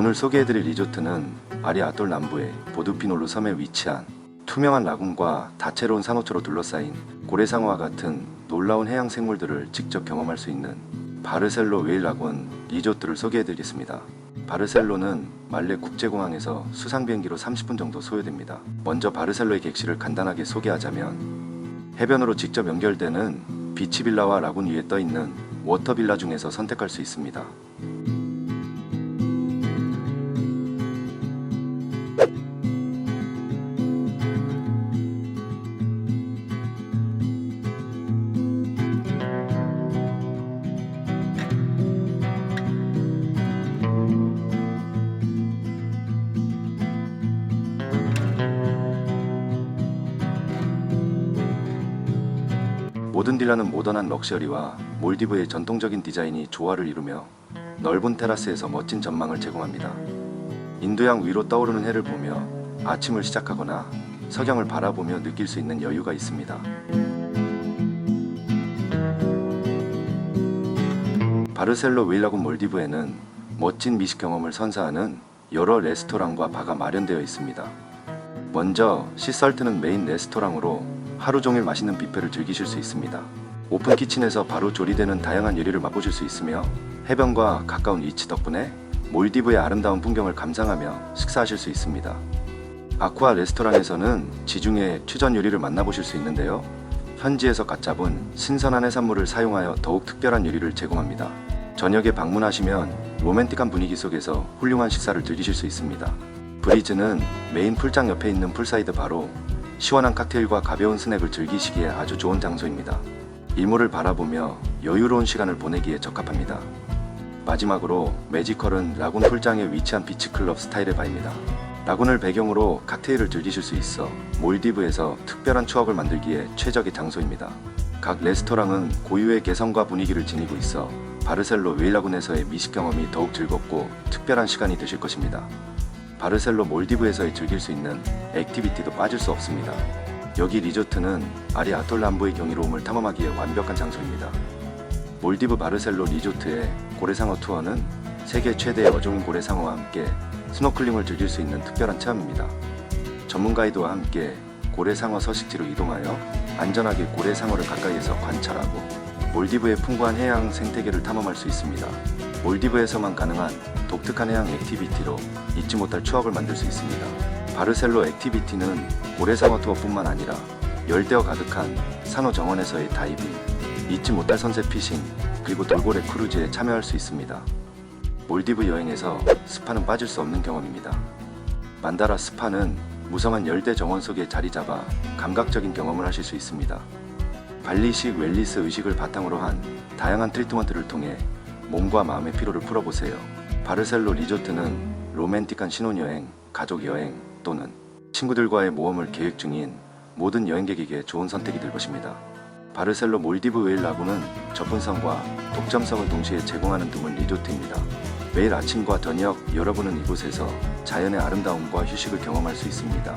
오늘 소개해드릴 리조트는 아리 아톨 남부의 보드피놀루 섬에 위치한 투명한 라군과 다채로운 산호초로 둘러싸인 고래상어와 같은 놀라운 해양 생물들을 직접 경험할 수 있는 바르셀로 웨일 라군 리조트를 소개해드리겠습니다. 바르셀로는 말레 국제공항에서 수상 비행기로 30분 정도 소요됩니다. 먼저 바르셀로의 객실을 간단하게 소개하자면 해변으로 직접 연결되는 비치 빌라와 라군 위에 떠 있는 워터 빌라 중에서 선택할 수 있습니다. 모든 딜라는 모던한 럭셔리와 몰디브의 전통적인 디자인이 조화를 이루며 넓은 테라스에서 멋진 전망을 제공합니다. 인도양 위로 떠오르는 해를 보며 아침을 시작하거나 석양을 바라보며 느낄 수 있는 여유가 있습니다. 바르셀로 웨일라군 몰디브에는 멋진 미식 경험을 선사하는 여러 레스토랑과 바가 마련되어 있습니다. 먼저 시설트는 메인 레스토랑으로 하루 종일 맛있는 뷔페를 즐기실 수 있습니다. 오픈 키친에서 바로 조리되는 다양한 요리를 맛보실 수 있으며 해변과 가까운 위치 덕분에 몰디브의 아름다운 풍경을 감상하며 식사하실 수 있습니다. 아쿠아 레스토랑에서는 지중해 퓨전 요리를 만나보실 수 있는데요. 현지에서 갓 잡은 신선한 해산물을 사용하여 더욱 특별한 요리를 제공합니다. 저녁에 방문하시면 로맨틱한 분위기 속에서 훌륭한 식사를 즐기실 수 있습니다. 브리즈는 메인 풀장 옆에 있는 풀사이드 바로 시원한 칵테일과 가벼운 스낵을 즐기시기에 아주 좋은 장소입니다. 일몰을 바라보며 여유로운 시간을 보내기에 적합합니다. 마지막으로 매지컬은 라군 풀장에 위치한 비치클럽 스타일의 바입니다. 라군을 배경으로 칵테일을 즐기실 수 있어 몰디브에서 특별한 추억을 만들기에 최적의 장소입니다. 각 레스토랑은 고유의 개성과 분위기를 지니고 있어 바르셀로 웨일라군에서의 미식 경험이 더욱 즐겁고 특별한 시간이 되실 것입니다. 바르셀로 몰디브에서의 즐길 수 있는 액티비티도 빠질 수 없습니다. 여기 리조트는 아리 아톨 남부의 경이로움을 탐험하기에 완벽한 장소입니다. 몰디브 바르셀로 리조트의 고래상어 투어는 세계 최대의 어종인 고래상어와 함께 스노클링을 즐길 수 있는 특별한 체험입니다. 전문 가이드와 함께 고래상어 서식지로 이동하여 안전하게 고래상어를 가까이에서 관찰하고 몰디브의 풍부한 해양 생태계를 탐험할 수 있습니다. 몰디브에서만 가능한 독특한 해양 액티비티로 잊지 못할 추억을 만들 수 있습니다. 바르셀로 액티비티는 고래상어 투어뿐만 아니라 열대어 가득한 산호 정원에서의 다이빙, 잊지 못할 선셋 피싱, 그리고 돌고래 크루즈에 참여할 수 있습니다. 몰디브 여행에서 스파는 빠질 수 없는 경험입니다. 만다라 스파는 무성한 열대 정원 속에 자리 잡아 감각적인 경험을 하실 수 있습니다. 발리식 웰리스 의식을 바탕으로 한 다양한 트리트먼트를 통해 몸과 마음의 피로를 풀어보세요. 바르셀로 리조트는 로맨틱한 신혼여행, 가족여행 또는 친구들과의 모험을 계획 중인 모든 여행객에게 좋은 선택이 될 것입니다. 바르셀로 몰디브 웨일 라군은 접근성과 독점성을 동시에 제공하는 드문 리조트입니다. 매일 아침과 저녁 여러분은 이곳에서 자연의 아름다움과 휴식을 경험할 수 있습니다.